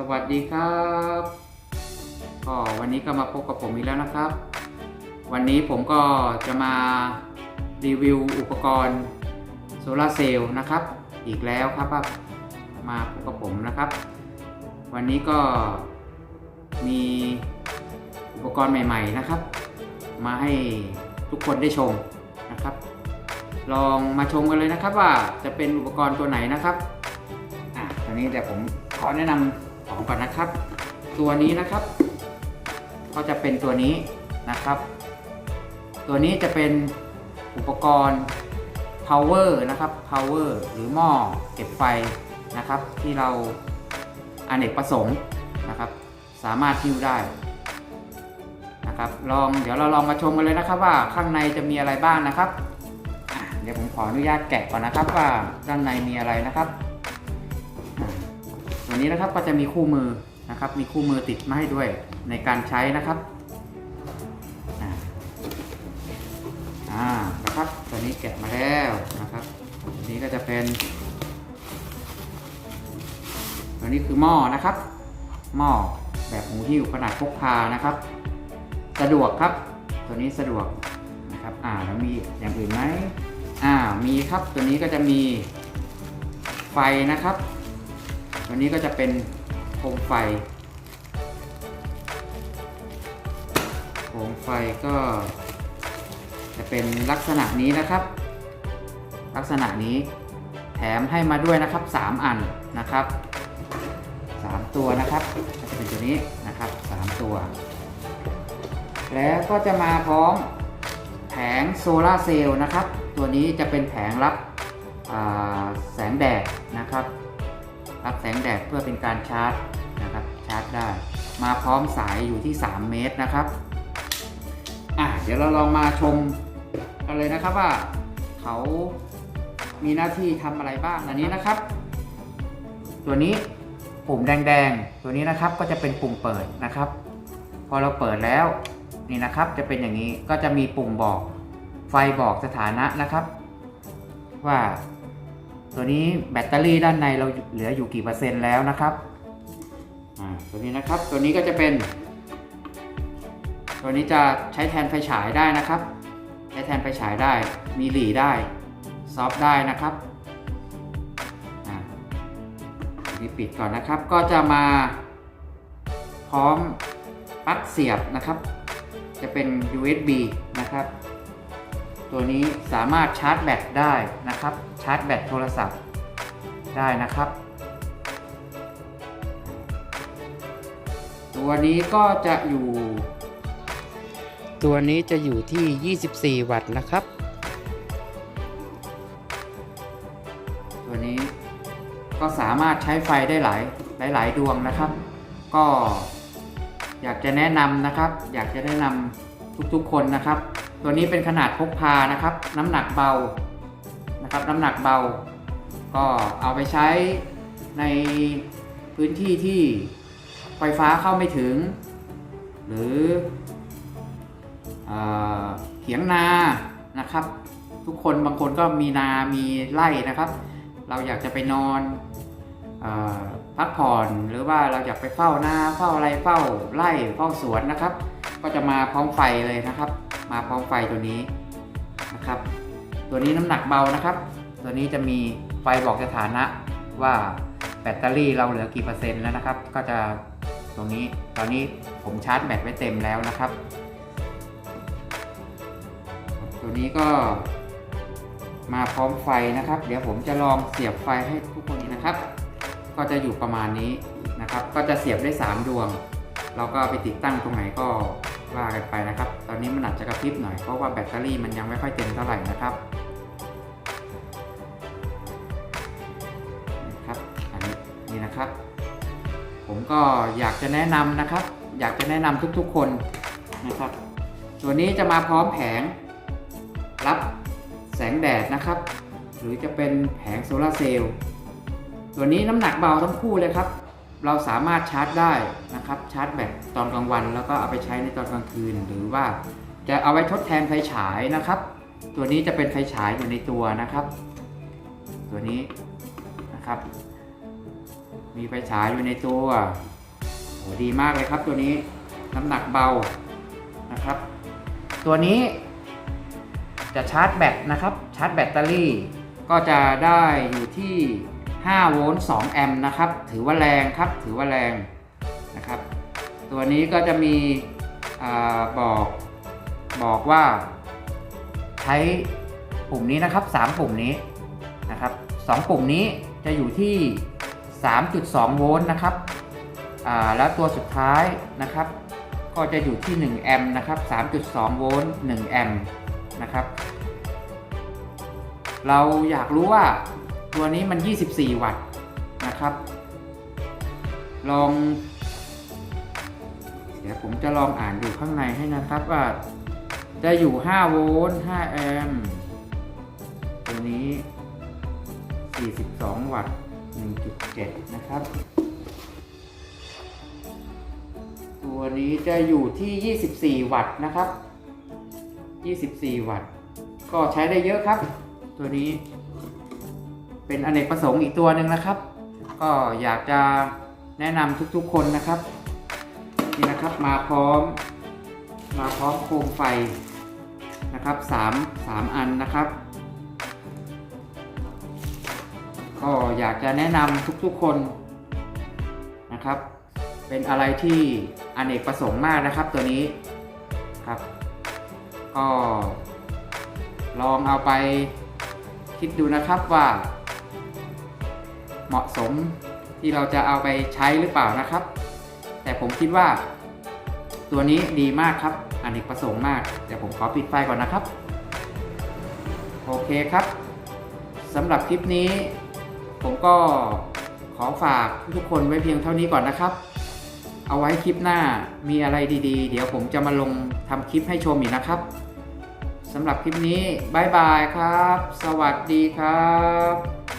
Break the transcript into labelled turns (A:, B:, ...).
A: สวัสดีครับก็วันนี้ก็มาพบกับผมอีกแล้วนะครับ วันนี้ผมก็จะมารีวิวอุปกรณ์โซลาเซลล์นะครับ อีกแล้วครับมาพบกับผมนะครับ วันนี้ก็มีอุปกรณ์ใหม่ ๆนะครับ มาให้ทุกคนได้ชมนะครับ ลองมาชมกันเลยนะครับว่าจะเป็นอุปกรณ์ตัวไหนนะครับอะตอนนี้เดี๋ยวผมขอแนะนำ ของก่อนนะครับ ตัวนี้นะครับ ก็จะเป็นตัวนี้นะครับ ตัวนี้จะเป็นอุปกรณ์ power นะครับ power หรือหม้อเก็บไฟนะครับ ที่เราอเนกประสงค์นะครับ สามารถทิ้วได้นะครับลองเดี๋ยวเราลองมาชมกันเลยนะครับว่าข้างในจะมีอะไรบ้างนะครับ เดี๋ยวผมขออนุญาตแกะก่อนนะครับว่าด้านในมีอะไรนะครับ ตัวนี้นะครับก็จะมีคู่มือนะครับ มีคู่มือติดมาให้ด้วยในการใช้นะครับอะอ่านะครับตัวนี้แกะมาแล้วนะครับตัวนี้ก็จะเป็นตัวนี้คือหม้อนะครับ หม้อแบบหูหิ้วขนาดพกพานะครับ สะดวกครับ ตัวนี้สะดวกนะครับ อ่าแล้วมีอย่างอื่นไหมอ่ามีครับตัวนี้ก็จะมีไฟนะครับ ตัวนี้ก็จะเป็นโคมไฟ โคมไฟก็จะเป็นลักษณะนี้นะครับ ลักษณะนี้แถมให้มาด้วยนะครับ 3 อันนะครับ 3 ตัวนะครับจะเป็นตัวนี้นะครับ 3 ตัว แล้วก็จะมาพร้อมแผงโซลาเซลล์นะครับ ตัวนี้จะเป็นแผงรับแสงแดดนะครับ รับแสงแดดเพื่อเป็นการชาร์จนะครับชาร์จได้ มาพร้อมสายอยู่ที่ 3 เมตรนะครับอะเดี๋ยวเราลองมาชมกันเลยนะครับว่าเขามีหน้าที่ทำอะไรบ้างอันนี้นะครับ ตัวนี้ปุ่มแดงๆ ตัวนี้นะครับก็จะเป็นปุ่มเปิดนะครับ พอเราเปิดแล้วนี่นะครับจะเป็นอย่างนี้ก็จะมีปุ่มบอกไฟบอกสถานะนะครับ ว่า ตัวนี้แบตเตอรี่ด้านในเราเหลืออยู่กี่เปอร์เซ็นต์แล้วนะครับอ่าตัวนี้นะครับตัวนี้ก็จะเป็น ตัวนี้จะใช้แทนไฟฉายได้นะครับ ใช้แทนไฟฉายได้มีหลีได้ซอฟได้นะครับอ่านี่ปิดก่อนนะครับก็จะมาพร้อมปลั๊กเสียบนะครับ จะเป็น USB นะครับ ตัวนี้สามารถชาร์จแบตได้นะครับ ชาร์จแบตโทรศัพท์ได้นะครับ ตัวนี้ก็จะอยู่ ตัวนี้จะอยู่ที่ 24 วัตต์นะครับ ตัวนี้ก็สามารถใช้ไฟได้หลายหลายหลายดวงนะครับ ก็อยากจะแนะนำนะครับ อยากจะแนะนำทุกๆคนนะครับ ตัวนี้เป็นขนาดพกพานะครับ น้ำหนักเบานะครับ น้ำหนักเบา ก็เอาไปใช้ในพื้นที่ที่ไฟฟ้าเข้าไม่ถึง หรือเอเถียงนานะครับ ทุกคนบางคนก็มีนา มีไร่นะครับ เราอยากจะไปนอนอพักผ่อนหรือว่าเราอยากไปเฝ้านาเฝ้าอะไรเฝ้าไร่เฝ้าสวนนะครับ ก็จะมาพร้อมไฟเลยนะครับ มาพร้อมไฟตัวนี้นะครับ ตัวนี้น้ำหนักเบานะครับ ตัวนี้จะมีไฟบอกสถานะว่าแบตเตอรี่เราเหลือกี่เปอร์เซ็นต์แล้วนะครับ ก็จะตรงนี้ตอนนี้ผมชาร์จแบตไว้เต็มแล้วนะครับ ตัวนี้ก็มาพร้อมไฟนะครับ เดี๋ยวผมจะลองเสียบไฟให้ทุกคนนะครับ ก็จะอยู่ประมาณนี้นะครับ ก็จะเสียบได้ 3 ดวง เราก็ไปติดตั้งตรงไหนก็ ว่ากันไปนะครับ ตอนนี้มันอาจจะกระพริบหน่อย เพราะว่าแบตเตอรี่มันยังไม่ค่อยเต็มเท่าไหร่นะครับนะครับอันนี้นี่นะครับ ผมก็อยากจะแนะนำนะครับ อยากจะแนะนำทุกๆคนนะครับ ตัวนี้จะมาพร้อมแผงรับแสงแดดนะครับ หรือจะเป็นแผงโซลาร์เซลล์ตัวนี้น้ำหนักเบาทั้งคู่เลยครับ เราสามารถชาร์จได้นะครับชาร์จแบตตอนกลางวัน แล้วก็เอาไปใช้ในตอนกลางคืน หรือว่าจะเอาไว้ทดแทนไฟฉายนะครับ ตัวนี้จะเป็นไฟฉายอยู่ในตัวนะครับ ตัวนี้นะครับ มีไฟฉายอยู่ในตัวโหดีมากเลยครับ ตัวนี้น้ำหนักเบานะครับ ตัวนี้จะชาร์จแบตนะครับชาร์จแบตเตอรี่ก็จะได้อยู่ที่ 5 โวลต์ 2 แอมป์นะครับ ถือว่าแรงครับ ถือว่าแรงนะครับ ตัวนี้ก็จะมีอบอกบอกว่า ใช้ปุ่มนี้นะครับ 3 ปุ่มนี้นะครับ 2 ปุ่มนี้จะอยู่ที่ 3.2 โวลต์นะครับอ่าแล้วตัวสุดท้ายนะครับ ก็จะอยู่ที่ 1 แอมป์นะครับ 3.2 โวลต์ 1 แอมป์นะครับ เราอยากรู้ว่า ตัวนี้มัน 24 วัตต์นะครับ ลอง เดี๋ยวผมจะลองอ่านดูข้างในให้นะครับว่าจะอยู่ 5 โวลต์ 5 แอมป์ตัวนี้ 42 วัตต์ 1.7 นะครับ ตัวนี้จะอยู่ที่ 24 วัตต์นะครับ 24 วัตต์ ก็ใช้ได้เยอะครับ ตัวนี้ เป็นอเนกประสงค์อีกตัวหนึ่งนะครับ ก็อยากจะแนะนำทุกๆคนนะครับนี่นะครับมาพร้อม มาพร้อมโคมไฟนะครับสามสามอันนะครับ ก็อยากจะแนะนำทุกๆคนนะครับ เป็นอะไรที่อเนกประสงค์มากนะครับตัวนี้ครับ ก็ลองเอาไปคิดดูนะครับว่า เหมาะสมที่เราจะเอาไปใช้หรือเปล่านะครับ แต่ผมคิดว่า ตัวนี้ดีมากครับอเนกประสงค์มากเดี๋ยวผมขอปิดไฟก่อนนะครับ โอเคครับสำหรับคลิปนี้ ผมก็ขอฝากทุกคนไว้เพียงเท่านี้ก่อนนะครับ เอาไว้คลิปหน้ามีอะไรดีๆ เดี๋ยวผมจะมาลงทำคลิปให้ชมอีกนะครับสำหรับคลิปนี้บายบายครับ สวัสดีครับ